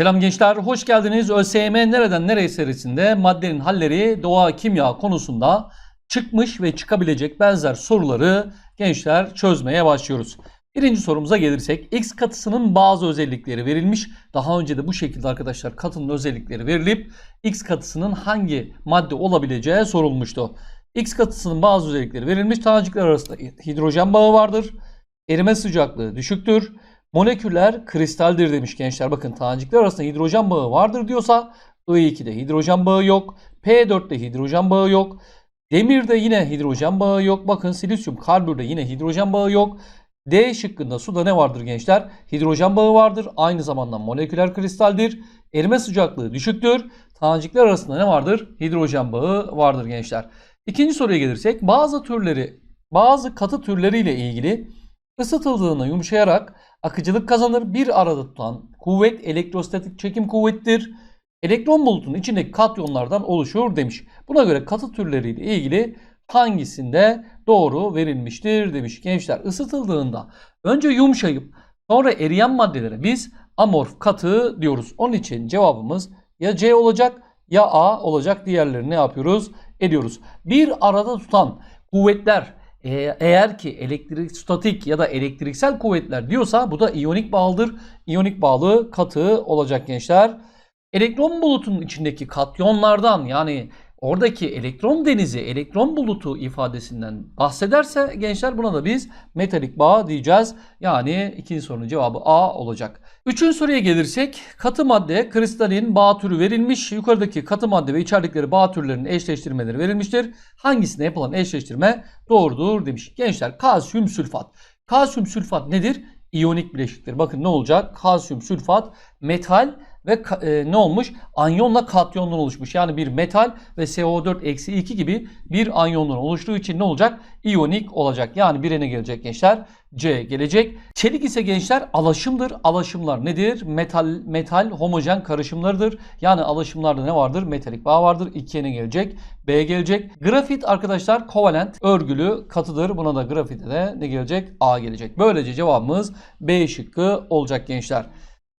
Selam gençler, hoş geldiniz. ÖSYM nereden nereye serisinde maddenin halleri doğa kimya konusunda çıkmış ve çıkabilecek benzer soruları gençler çözmeye başlıyoruz. Birinci sorumuza gelirsek X katısının bazı özellikleri verilmiş. Daha önce de bu şekilde arkadaşlar katının özellikleri verilip X katısının hangi madde olabileceği sorulmuştu. X katısının bazı özellikleri verilmiş. Tanecikler arasında hidrojen bağı vardır. Erime sıcaklığı düşüktür. Moleküller kristaldir demiş gençler. Bakın tanecikler arasında hidrojen bağı vardır diyorsa I2'de hidrojen bağı yok. P4'te hidrojen bağı yok. Demirde yine hidrojen bağı yok. Bakın silisyum karbürde yine hidrojen bağı yok. D şıkkında suda ne vardır gençler? Hidrojen bağı vardır. Aynı zamanda moleküler kristaldir. Erime sıcaklığı düşüktür. Tanecikler arasında ne vardır? Hidrojen bağı vardır gençler. İkinci soruya gelirsek bazı türleri, bazı katı türleriyle ilgili ısıtıldığında yumuşayarak akıcılık kazanır. Bir arada tutan kuvvet elektrostatik çekim kuvvettir. Elektron bulutunun içindeki katyonlardan oluşur demiş. Buna göre katı türleriyle ilgili hangisinde doğru verilmiştir demiş. Gençler ısıtıldığında önce yumuşayıp sonra eriyen maddelere biz amorf katı diyoruz. Onun için cevabımız ya C olacak ya A olacak. Diğerlerini ne yapıyoruz? Ediyoruz. Bir arada tutan kuvvetler e- eğer ki elektrik statik ya da elektriksel kuvvetler diyorsa bu da iyonik bağlıdır. İyonik bağlı katı olacak gençler. Elektron bulutunun içindeki katyonlardan yani oradaki elektron denizi, elektron bulutu ifadesinden bahsederse gençler buna da biz metalik bağ diyeceğiz. Yani ikinci sorunun cevabı A olacak. Üçüncü soruya gelirsek katı madde kristalin bağ türü verilmiş. Yukarıdaki katı madde ve içerdikleri bağ türlerinin eşleştirmeleri verilmiştir. Hangisine yapılan eşleştirme doğrudur demiş. Gençler kalsiyum sülfat. Kalsiyum sülfat nedir? İyonik bileşiktir. Bakın ne olacak? Kalsiyum sülfat metal ve e, ne olmuş? Anyonla katyondan oluşmuş. Yani bir metal ve CO4 eksi 2 gibi bir anyondan oluştuğu için ne olacak? İyonik olacak. Yani birine gelecek gençler. C gelecek. Çelik ise gençler alaşımdır. Alaşımlar nedir? Metal metal homojen karışımlarıdır. Yani alaşımlarda ne vardır? Metalik bağ vardır. İkiye ne gelecek? B gelecek. Grafit arkadaşlar kovalent örgülü katıdır. Buna da grafite de ne gelecek? A gelecek. Böylece cevabımız B şıkkı olacak gençler.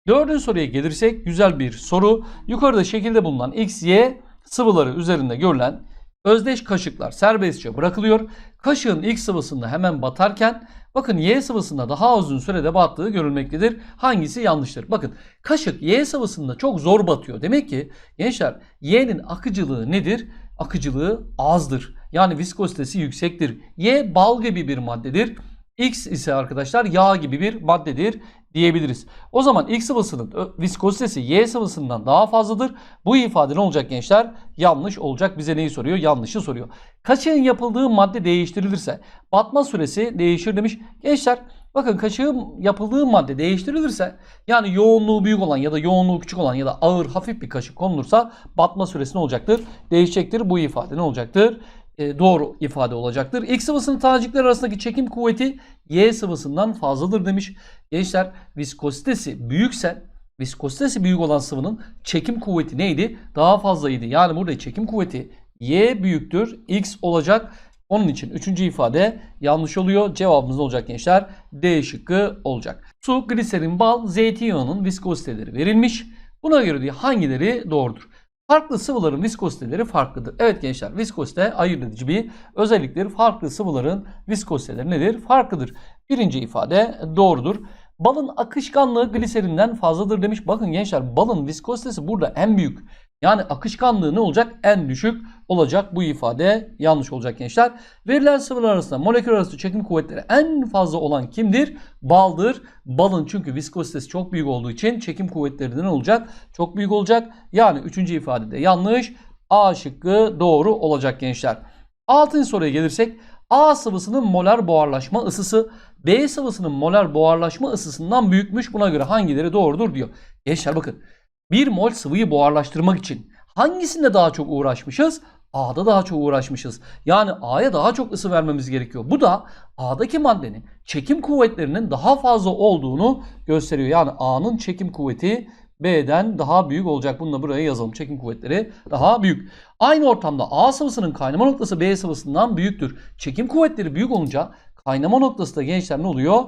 Dördüncü soruya gelirsek güzel bir soru. Yukarıda şekilde bulunan X, Y sıvıları üzerinde görülen özdeş kaşıklar serbestçe bırakılıyor. Kaşığın X sıvısında hemen batarken bakın Y sıvısında daha uzun sürede battığı görülmektedir. Hangisi yanlıştır? Bakın kaşık Y sıvısında çok zor batıyor. Demek ki gençler Y'nin akıcılığı nedir? Akıcılığı azdır. Yani viskozitesi yüksektir. Y bal gibi bir maddedir. X ise arkadaşlar yağ gibi bir maddedir diyebiliriz. O zaman X sıvısının viskozitesi Y sıvısından daha fazladır. Bu ifade ne olacak gençler? Yanlış olacak. Bize neyi soruyor? Yanlışı soruyor. Kaşığın yapıldığı madde değiştirilirse batma süresi değişir demiş. Gençler bakın kaşığın yapıldığı madde değiştirilirse yani yoğunluğu büyük olan ya da yoğunluğu küçük olan ya da ağır hafif bir kaşık konulursa batma süresi ne olacaktır? Değişecektir. Bu ifade ne olacaktır? E, doğru ifade olacaktır. X sıvısının tanecikler arasındaki çekim kuvveti Y sıvısından fazladır demiş. Gençler viskozitesi büyükse viskozitesi büyük olan sıvının çekim kuvveti neydi? Daha fazlaydı. Yani burada çekim kuvveti Y büyüktür. X olacak. Onun için üçüncü ifade yanlış oluyor. Cevabımız olacak gençler? D şıkkı olacak. Su, gliserin, bal, zeytinyağının viskoziteleri verilmiş. Buna göre diye hangileri doğrudur? Farklı sıvıların viskoziteleri farklıdır. Evet gençler viskozite ayırt edici bir özelliktir. Farklı sıvıların viskoziteleri nedir? Farklıdır. Birinci ifade doğrudur. Balın akışkanlığı gliserinden fazladır demiş. Bakın gençler balın viskozitesi burada en büyük. Yani akışkanlığı ne olacak? En düşük olacak. Bu ifade yanlış olacak gençler. Verilen sıvılar arasında molekül arası çekim kuvvetleri en fazla olan kimdir? Baldır. Balın çünkü viskozitesi çok büyük olduğu için çekim kuvvetleri de ne olacak? Çok büyük olacak. Yani üçüncü ifadede yanlış. A şıkkı doğru olacak gençler. Altıncı soruya gelirsek A sıvısının molar buharlaşma ısısı B sıvısının molar buharlaşma ısısından büyükmüş. Buna göre hangileri doğrudur diyor. Gençler bakın 1 mol sıvıyı buharlaştırmak için hangisinde daha çok uğraşmışız? A'da daha çok uğraşmışız. Yani A'ya daha çok ısı vermemiz gerekiyor. Bu da A'daki maddenin çekim kuvvetlerinin daha fazla olduğunu gösteriyor. Yani A'nın çekim kuvveti B'den daha büyük olacak. Bunu da buraya yazalım. Çekim kuvvetleri daha büyük. Aynı ortamda A sıvısının kaynama noktası B sıvısından büyüktür. Çekim kuvvetleri büyük olunca kaynama noktası da gençler ne oluyor?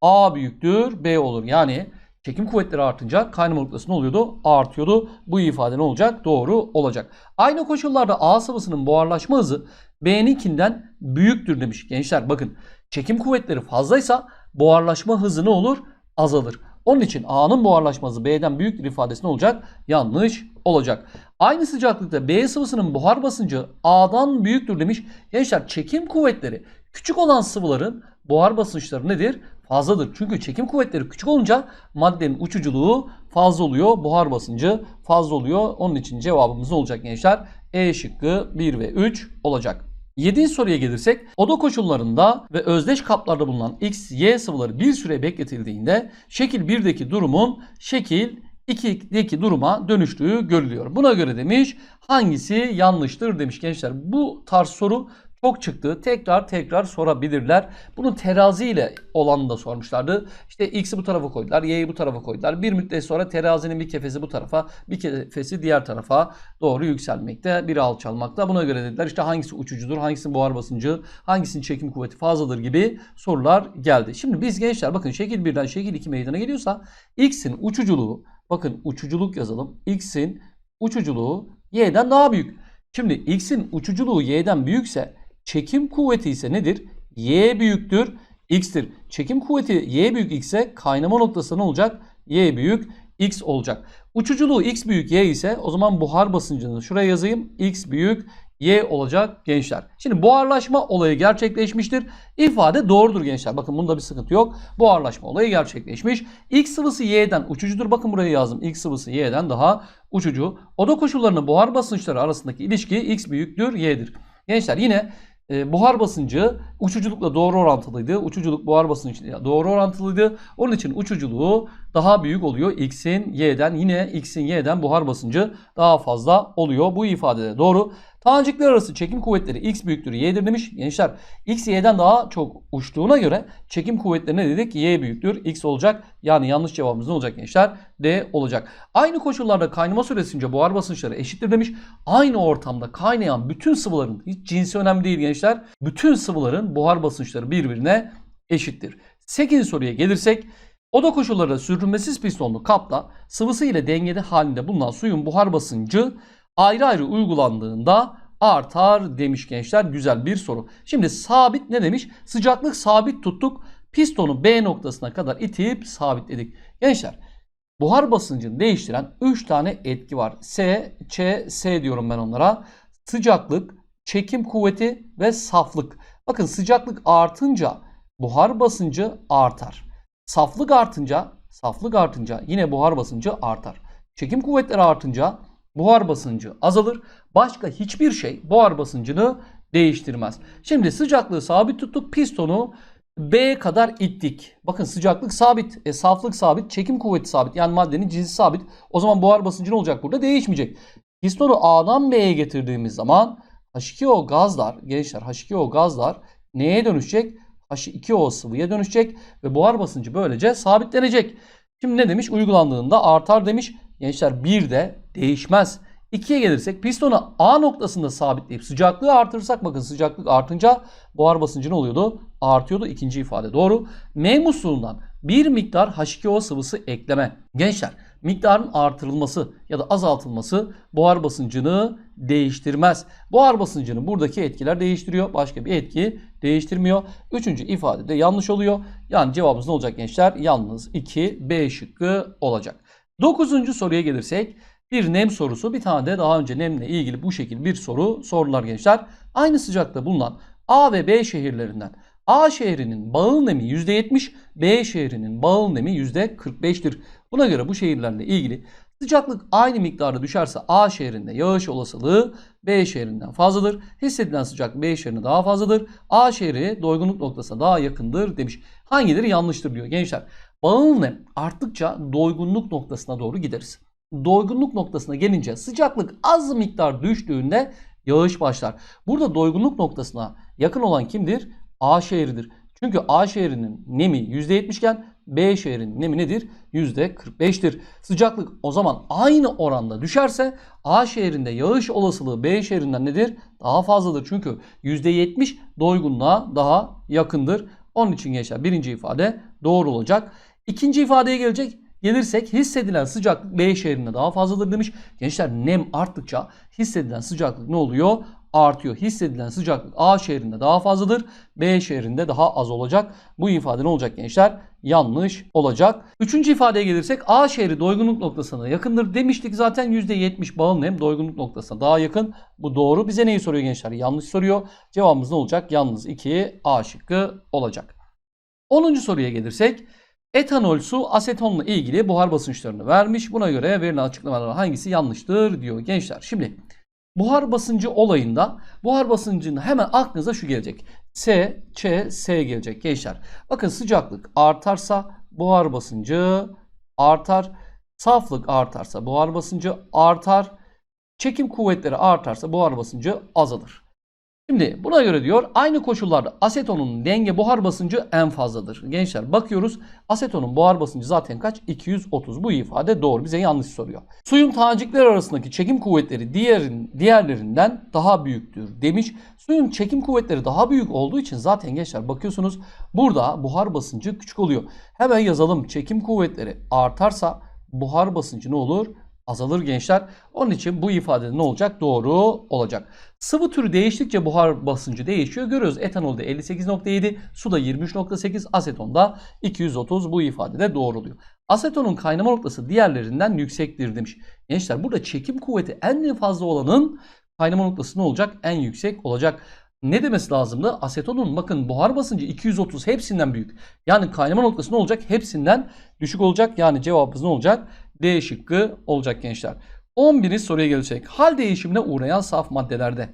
A büyüktür B olur. Yani Çekim kuvvetleri artınca kaynama noktası ne oluyordu? Artıyordu. Bu ifade ne olacak? Doğru olacak. Aynı koşullarda A sıvısının buharlaşma hızı B'ninkinden büyüktür demiş. Gençler bakın çekim kuvvetleri fazlaysa buharlaşma hızı ne olur? Azalır. Onun için A'nın buharlaşma hızı B'den büyüktür ifadesi ne olacak? Yanlış olacak. Aynı sıcaklıkta B sıvısının buhar basıncı A'dan büyüktür demiş. Gençler çekim kuvvetleri küçük olan sıvıların buhar basınçları nedir? Fazladır. Çünkü çekim kuvvetleri küçük olunca maddenin uçuculuğu fazla oluyor. Buhar basıncı fazla oluyor. Onun için cevabımız olacak gençler? E şıkkı 1 ve 3 olacak. 7. soruya gelirsek oda koşullarında ve özdeş kaplarda bulunan X, Y sıvıları bir süre bekletildiğinde şekil 1'deki durumun şekil 2'deki duruma dönüştüğü görülüyor. Buna göre demiş hangisi yanlıştır demiş gençler. Bu tarz soru çok çıktı. Tekrar tekrar sorabilirler. Bunu terazi ile olanı da sormuşlardı. İşte x'i bu tarafa koydular, y'yi bu tarafa koydular. Bir müddet sonra terazinin bir kefesi bu tarafa, bir kefesi diğer tarafa doğru yükselmekte, biri alçalmakta. Buna göre dediler işte hangisi uçucudur, hangisinin buhar basıncı, hangisinin çekim kuvveti fazladır gibi sorular geldi. Şimdi biz gençler bakın şekil 1'den şekil 2 meydana geliyorsa x'in uçuculuğu, bakın uçuculuk yazalım. x'in uçuculuğu y'den daha büyük. Şimdi x'in uçuculuğu y'den büyükse çekim kuvveti ise nedir? Y büyüktür x'tir. Çekim kuvveti y büyük x'e kaynama noktası ne olacak? Y büyük x olacak. Uçuculuğu x büyük y ise o zaman buhar basıncını şuraya yazayım. x büyük y olacak gençler. Şimdi buharlaşma olayı gerçekleşmiştir. İfade doğrudur gençler. Bakın bunda bir sıkıntı yok. Buharlaşma olayı gerçekleşmiş. X sıvısı y'den uçucudur. Bakın buraya yazdım. X sıvısı y'den daha uçucu. Oda koşullarının buhar basınçları arasındaki ilişki x büyüktür y'dir. Gençler yine e, buhar basıncı uçuculukla doğru orantılıydı. Uçuculuk buhar basıncıyla doğru orantılıydı. Onun için uçuculuğu daha büyük oluyor. X'in Y'den yine X'in Y'den buhar basıncı daha fazla oluyor. Bu ifadede doğru. Tanecikler arası çekim kuvvetleri X büyüktür Y'dir demiş. Gençler X Y'den daha çok uçtuğuna göre çekim kuvvetleri ne dedik? Y büyüktür X olacak. Yani yanlış cevabımız ne olacak gençler? D olacak. Aynı koşullarda kaynama süresince buhar basınçları eşittir demiş. Aynı ortamda kaynayan bütün sıvıların hiç cinsi önemli değil gençler. Bütün sıvıların buhar basınçları birbirine eşittir. 8. soruya gelirsek Oda koşullarında sürtünmesiz pistonlu kapta sıvısı ile dengede halinde bulunan suyun buhar basıncı ayrı ayrı uygulandığında artar demiş gençler. Güzel bir soru. Şimdi sabit ne demiş? Sıcaklık sabit tuttuk. Pistonu B noktasına kadar itip sabitledik. Gençler buhar basıncını değiştiren 3 tane etki var. S, Ç, S diyorum ben onlara. Sıcaklık, çekim kuvveti ve saflık. Bakın sıcaklık artınca buhar basıncı artar. Saflık artınca, saflık artınca yine buhar basıncı artar. Çekim kuvvetleri artınca buhar basıncı azalır. Başka hiçbir şey buhar basıncını değiştirmez. Şimdi sıcaklığı sabit tuttuk. Pistonu B kadar ittik. Bakın sıcaklık sabit, e, saflık sabit, çekim kuvveti sabit. Yani maddenin cinsi sabit. O zaman buhar basıncı ne olacak burada? Değişmeyecek. Pistonu A'dan B'ye getirdiğimiz zaman H2O gazlar, gençler H2O gazlar neye dönüşecek? H2O sıvıya dönüşecek ve buhar basıncı böylece sabitlenecek. Şimdi ne demiş? Uygulandığında artar demiş. Gençler bir de değişmez. 2'ye gelirsek pistonu A noktasında sabitleyip sıcaklığı artırırsak bakın sıcaklık artınca buhar basıncı ne oluyordu? Artıyordu. İkinci ifade doğru. M musluğundan bir miktar H2O sıvısı ekleme. Gençler miktarın artırılması ya da azaltılması buhar basıncını değiştirmez. Buhar basıncını buradaki etkiler değiştiriyor. Başka bir etki değiştirmiyor. Üçüncü ifade de yanlış oluyor. Yani cevabımız ne olacak gençler? Yalnız 2 B şıkkı olacak. Dokuzuncu soruya gelirsek bir nem sorusu. Bir tane de daha önce nemle ilgili bu şekilde bir soru sordular gençler. Aynı sıcakta bulunan A ve B şehirlerinden A şehrinin bağıl nemi %70, B şehrinin bağıl nemi %45'tir. Buna göre bu şehirlerle ilgili sıcaklık aynı miktarda düşerse A şehrinde yağış olasılığı B şehrinden fazladır. Hissedilen sıcaklık B şehrine daha fazladır. A şehri doygunluk noktasına daha yakındır demiş. Hangileri yanlıştır diyor gençler. Bağıl nem arttıkça doygunluk noktasına doğru gideriz. Doygunluk noktasına gelince sıcaklık az miktar düştüğünde yağış başlar. Burada doygunluk noktasına yakın olan kimdir? A şehridir. Çünkü A şehrinin nemi %70 iken B şehrinin nemi nedir? %45'tir. Sıcaklık o zaman aynı oranda düşerse A şehrinde yağış olasılığı B şehrinden nedir? Daha fazladır. Çünkü %70 doygunluğa daha yakındır. Onun için gençler birinci ifade doğru olacak. İkinci ifadeye gelecek. gelirsek hissedilen sıcaklık B şehrinde daha fazladır demiş. Gençler nem arttıkça hissedilen sıcaklık ne oluyor? Artıyor. Hissedilen sıcaklık A şehrinde daha fazladır. B şehrinde daha az olacak. Bu ifade ne olacak gençler? Yanlış olacak. Üçüncü ifadeye gelirsek A şehri doygunluk noktasına yakındır demiştik. Zaten %70 bağımlı nem doygunluk noktasına daha yakın. Bu doğru. Bize neyi soruyor gençler? Yanlış soruyor. Cevabımız ne olacak? Yalnız 2 A şıkkı olacak. 10. soruya gelirsek etanol su asetonla ilgili buhar basınçlarını vermiş. Buna göre verilen açıklamalar hangisi yanlıştır diyor gençler. Şimdi buhar basıncı olayında buhar basıncının hemen aklınıza şu gelecek. S, Ç, S gelecek gençler. Bakın sıcaklık artarsa buhar basıncı artar. Saflık artarsa buhar basıncı artar. Çekim kuvvetleri artarsa buhar basıncı azalır. Şimdi buna göre diyor aynı koşullarda asetonun denge buhar basıncı en fazladır. Gençler bakıyoruz asetonun buhar basıncı zaten kaç? 230. Bu ifade doğru. Bize yanlış soruyor. Suyun tanecikler arasındaki çekim kuvvetleri diğerin, diğerlerinden daha büyüktür demiş. Suyun çekim kuvvetleri daha büyük olduğu için zaten gençler bakıyorsunuz burada buhar basıncı küçük oluyor. Hemen yazalım çekim kuvvetleri artarsa buhar basıncı ne olur? Azalır gençler. Onun için bu ifade ne olacak? Doğru olacak. Sıvı türü değiştikçe buhar basıncı değişiyor. Görüyoruz etanolde 58.7, suda 23.8, asetonda 230 bu ifade de doğru oluyor. Asetonun kaynama noktası diğerlerinden yüksektir demiş. Gençler burada çekim kuvveti en fazla olanın kaynama noktası ne olacak? En yüksek olacak. Ne demesi lazımdı? Asetonun bakın buhar basıncı 230 hepsinden büyük. Yani kaynama noktası ne olacak? Hepsinden düşük olacak. Yani cevabımız ne olacak? D şıkkı olacak gençler. 11. soruya gelecek. Hal değişimine uğrayan saf maddelerde.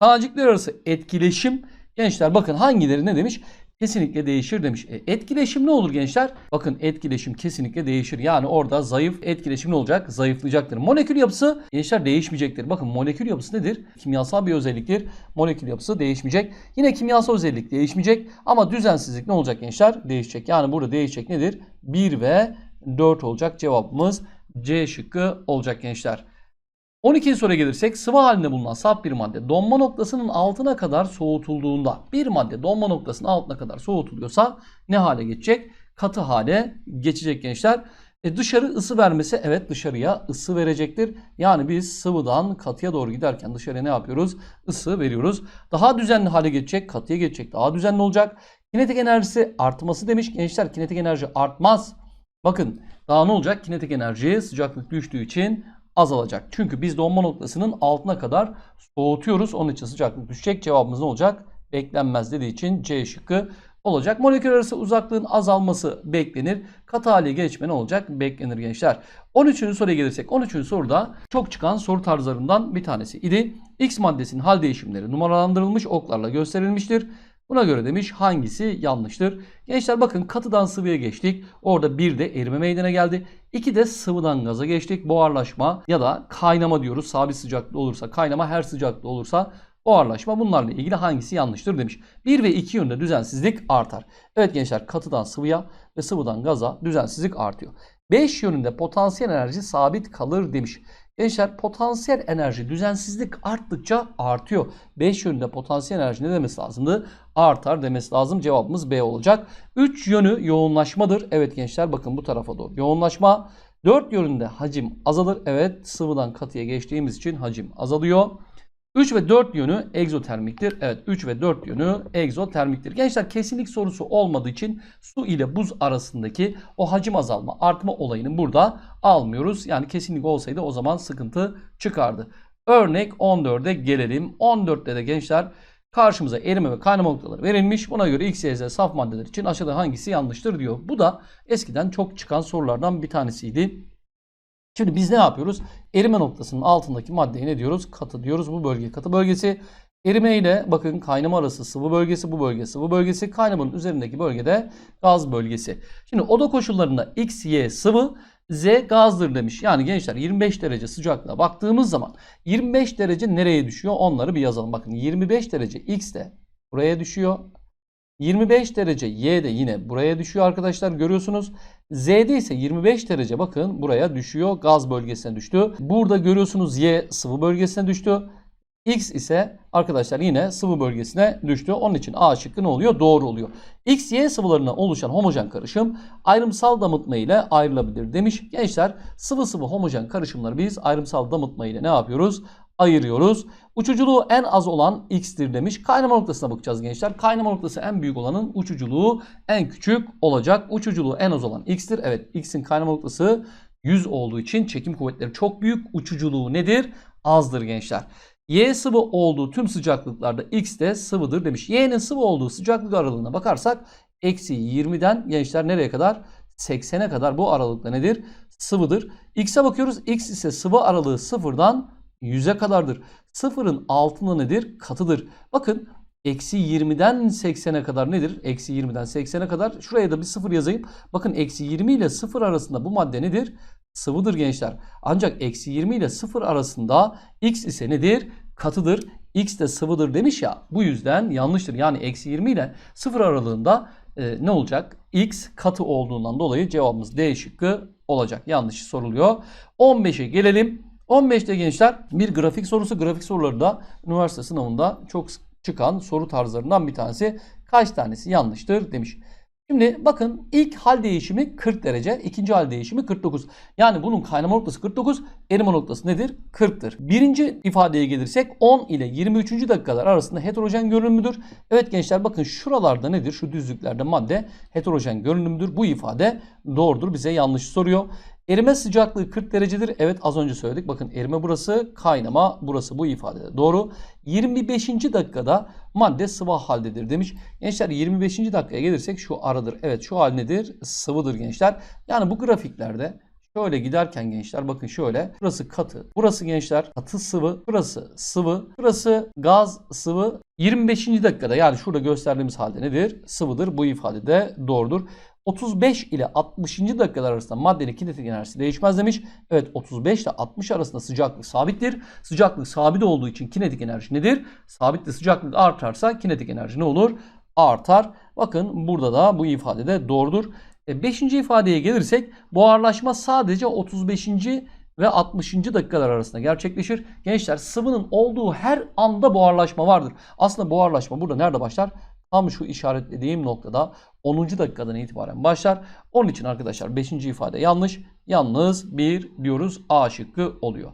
Tanecikler arası etkileşim. Gençler bakın hangileri ne demiş? Kesinlikle değişir demiş. E, etkileşim ne olur gençler? Bakın etkileşim kesinlikle değişir. Yani orada zayıf etkileşim ne olacak? Zayıflayacaktır. Molekül yapısı gençler değişmeyecektir. Bakın molekül yapısı nedir? Kimyasal bir özelliktir. Molekül yapısı değişmeyecek. Yine kimyasal özellik değişmeyecek. Ama düzensizlik ne olacak gençler? Değişecek. Yani burada değişecek nedir? 1 ve 4 olacak. Cevabımız C şıkkı olacak gençler. 12. soruya gelirsek sıvı halinde bulunan saf bir madde donma noktasının altına kadar soğutulduğunda bir madde donma noktasının altına kadar soğutuluyorsa ne hale geçecek? Katı hale geçecek gençler. E dışarı ısı vermesi evet dışarıya ısı verecektir. Yani biz sıvıdan katıya doğru giderken dışarıya ne yapıyoruz? Isı veriyoruz. Daha düzenli hale geçecek, katıya geçecek, daha düzenli olacak. Kinetik enerjisi artması demiş. Gençler kinetik enerji artmaz. Bakın daha ne olacak? Kinetik enerji sıcaklık düştüğü için azalacak. Çünkü biz donma noktasının altına kadar soğutuyoruz. Onun için sıcaklık düşecek. Cevabımız ne olacak? Beklenmez dediği için C şıkkı olacak. Molekül arası uzaklığın azalması beklenir. Katı hale geçme ne olacak? Beklenir gençler. 13. soruya gelirsek 13. soruda çok çıkan soru tarzlarından bir tanesi idi. X maddesinin hal değişimleri numaralandırılmış oklarla gösterilmiştir. Buna göre demiş hangisi yanlıştır? Gençler bakın katıdan sıvıya geçtik. Orada bir de erime meydana geldi. İki de sıvıdan gaza geçtik. Buharlaşma ya da kaynama diyoruz. Sabit sıcaklığı olursa kaynama her sıcaklığı olursa buharlaşma bunlarla ilgili hangisi yanlıştır demiş. 1 ve 2 yönde düzensizlik artar. Evet gençler katıdan sıvıya ve sıvıdan gaza düzensizlik artıyor. 5 yönünde potansiyel enerji sabit kalır demiş. Gençler potansiyel enerji düzensizlik arttıkça artıyor. 5 yönünde potansiyel enerji ne demesi lazımdı? Artar demesi lazım. Cevabımız B olacak. 3 yönü yoğunlaşmadır. Evet gençler bakın bu tarafa doğru yoğunlaşma. 4 yönünde hacim azalır. Evet sıvıdan katıya geçtiğimiz için hacim azalıyor. 3 ve 4 yönü egzotermiktir. Evet 3 ve 4 yönü egzotermiktir. Gençler kesinlik sorusu olmadığı için su ile buz arasındaki o hacim azalma artma olayını burada almıyoruz. Yani kesinlik olsaydı o zaman sıkıntı çıkardı. Örnek 14'e gelelim. 14'te de gençler karşımıza erime ve kaynama noktaları verilmiş. Buna göre X, Y, Z saf maddeler için aşağıda hangisi yanlıştır diyor. Bu da eskiden çok çıkan sorulardan bir tanesiydi. Şimdi biz ne yapıyoruz? Erime noktasının altındaki maddeye ne diyoruz? Katı diyoruz. Bu bölge katı bölgesi. Erime ile bakın kaynama arası sıvı bölgesi, bu bölge sıvı bölgesi. Kaynamanın üzerindeki bölgede gaz bölgesi. Şimdi oda koşullarında X, Y sıvı, Z gazdır demiş. Yani gençler 25 derece sıcaklığa baktığımız zaman 25 derece nereye düşüyor? Onları bir yazalım. Bakın 25 derece X de buraya düşüyor. 25 derece Y de yine buraya düşüyor arkadaşlar görüyorsunuz. Z'de ise 25 derece bakın buraya düşüyor. Gaz bölgesine düştü. Burada görüyorsunuz Y sıvı bölgesine düştü. X ise arkadaşlar yine sıvı bölgesine düştü. Onun için A şıkkı ne oluyor? Doğru oluyor. X, Y sıvılarına oluşan homojen karışım ayrımsal damıtma ile ayrılabilir demiş. Gençler sıvı sıvı homojen karışımları biz ayrımsal damıtma ile ne yapıyoruz? Ayırıyoruz. Uçuculuğu en az olan X'tir demiş. Kaynama noktasına bakacağız gençler. Kaynama noktası en büyük olanın uçuculuğu en küçük olacak. Uçuculuğu en az olan X'tir. Evet X'in kaynama noktası 100 olduğu için çekim kuvvetleri çok büyük. Uçuculuğu nedir? Azdır gençler. Y sıvı olduğu tüm sıcaklıklarda X de sıvıdır demiş. Y'nin sıvı olduğu sıcaklık aralığına bakarsak eksi 20'den gençler nereye kadar? 80'e kadar bu aralıkta nedir? Sıvıdır. X'e bakıyoruz. X ise sıvı aralığı sıfırdan 100'e kadardır. Sıfırın altında nedir? Katıdır. Bakın eksi 20'den 80'e kadar nedir? Eksi 20'den 80'e kadar. Şuraya da bir sıfır yazayım. Bakın eksi 20 ile sıfır arasında bu madde nedir? Sıvıdır gençler. Ancak eksi 20 ile sıfır arasında X ise nedir? Katıdır. X de sıvıdır demiş ya. Bu yüzden yanlıştır. Yani eksi 20 ile sıfır aralığında e, ne olacak? X katı olduğundan dolayı cevabımız D şıkkı olacak. Yanlış soruluyor. 15'e gelelim. 15'te gençler bir grafik sorusu. Grafik soruları da üniversite sınavında çok çıkan soru tarzlarından bir tanesi. Kaç tanesi yanlıştır demiş. Şimdi bakın ilk hal değişimi 40 derece, ikinci hal değişimi 49. Yani bunun kaynama noktası 49, erime noktası nedir? 40'tır. Birinci ifadeye gelirsek 10 ile 23. dakikalar arasında heterojen görünümüdür. Evet gençler bakın şuralarda nedir? Şu düzlüklerde madde heterojen görünümüdür. Bu ifade doğrudur. Bize yanlış soruyor. Erime sıcaklığı 40 derecedir. Evet az önce söyledik. Bakın erime burası, kaynama burası bu ifade doğru. 25. dakikada madde sıvı haldedir demiş. Gençler 25. dakikaya gelirsek şu aradır. Evet şu hal nedir? Sıvıdır gençler. Yani bu grafiklerde Şöyle giderken gençler bakın şöyle. Burası katı. Burası gençler katı sıvı. Burası sıvı. Burası gaz sıvı. 25. dakikada yani şurada gösterdiğimiz halde nedir? Sıvıdır. Bu ifade de doğrudur. 35 ile 60. dakikalar arasında maddenin kinetik enerjisi değişmez demiş. Evet 35 ile 60 arasında sıcaklık sabittir. Sıcaklık sabit olduğu için kinetik enerji nedir? Sabitle sıcaklık artarsa kinetik enerji ne olur? Artar. Bakın burada da bu ifade de doğrudur. 5. ifadeye gelirsek buharlaşma sadece 35. ve 60. dakikalar arasında gerçekleşir. Gençler sıvının olduğu her anda buharlaşma vardır. Aslında buharlaşma burada nerede başlar? Tam şu işaretlediğim noktada 10. dakikadan itibaren başlar. Onun için arkadaşlar 5. ifade yanlış. Yalnız 1 diyoruz A şıkkı oluyor.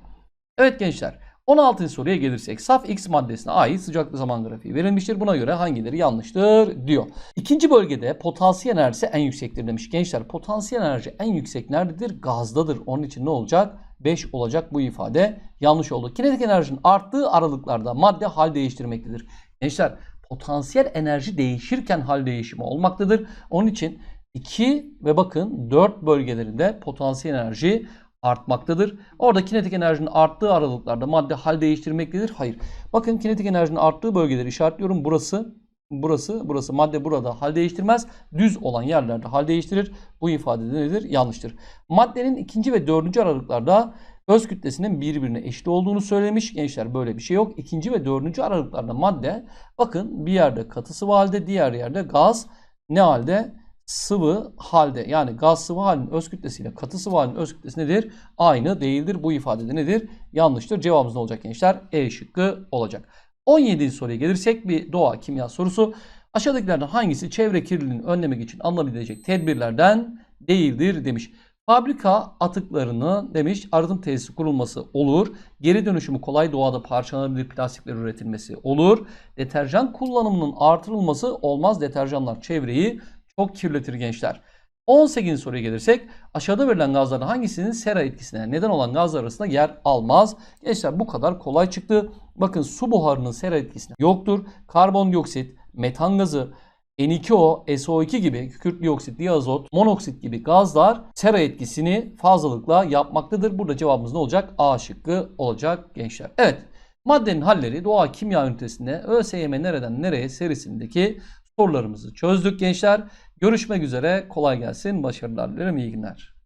Evet gençler 16. soruya gelirsek saf X maddesine ait sıcaklık zaman grafiği verilmiştir. Buna göre hangileri yanlıştır diyor. İkinci bölgede potansiyel enerjisi en yüksektir demiş. Gençler potansiyel enerji en yüksek nerededir? Gazdadır. Onun için ne olacak? 5 olacak bu ifade yanlış oldu. Kinetik enerjinin arttığı aralıklarda madde hal değiştirmektedir. Gençler potansiyel enerji değişirken hal değişimi olmaktadır. Onun için 2 ve bakın 4 bölgelerinde potansiyel enerji artmaktadır. Orada kinetik enerjinin arttığı aralıklarda madde hal değiştirmektedir. Hayır. Bakın kinetik enerjinin arttığı bölgeleri işaretliyorum. Burası, burası, burası. Madde burada hal değiştirmez. Düz olan yerlerde hal değiştirir. Bu ifade nedir? Yanlıştır. Maddenin ikinci ve dördüncü aralıklarda öz kütlesinin birbirine eşit olduğunu söylemiş. Gençler böyle bir şey yok. İkinci ve dördüncü aralıklarda madde bakın bir yerde katı sıvı halde diğer yerde gaz ne halde? sıvı halde yani gaz sıvı halinin öz kütlesiyle katı sıvı halinin öz kütlesi nedir? Aynı değildir. Bu ifade nedir? Yanlıştır. Cevabımız ne olacak gençler? E şıkkı olacak. 17. soruya gelirsek bir doğa kimya sorusu. Aşağıdakilerden hangisi çevre kirliliğini önlemek için alınabilecek tedbirlerden değildir demiş. Fabrika atıklarını demiş arıtım tesisi kurulması olur. Geri dönüşümü kolay doğada parçalanabilir plastikler üretilmesi olur. Deterjan kullanımının artırılması olmaz. Deterjanlar çevreyi çok kirletir gençler. 18. soruya gelirsek aşağıda verilen gazların hangisinin sera etkisine neden olan gazlar arasında yer almaz? Gençler bu kadar kolay çıktı. Bakın su buharının sera etkisine yoktur. Karbondioksit, metan gazı, N2O, SO2 gibi kükürt dioksit, diazot, monoksit gibi gazlar sera etkisini fazlalıkla yapmaktadır. Burada cevabımız ne olacak? A şıkkı olacak gençler. Evet. Maddenin halleri doğa kimya ünitesinde ÖSYM nereden nereye serisindeki sorularımızı çözdük gençler. Görüşmek üzere. Kolay gelsin. Başarılar dilerim. İyi günler.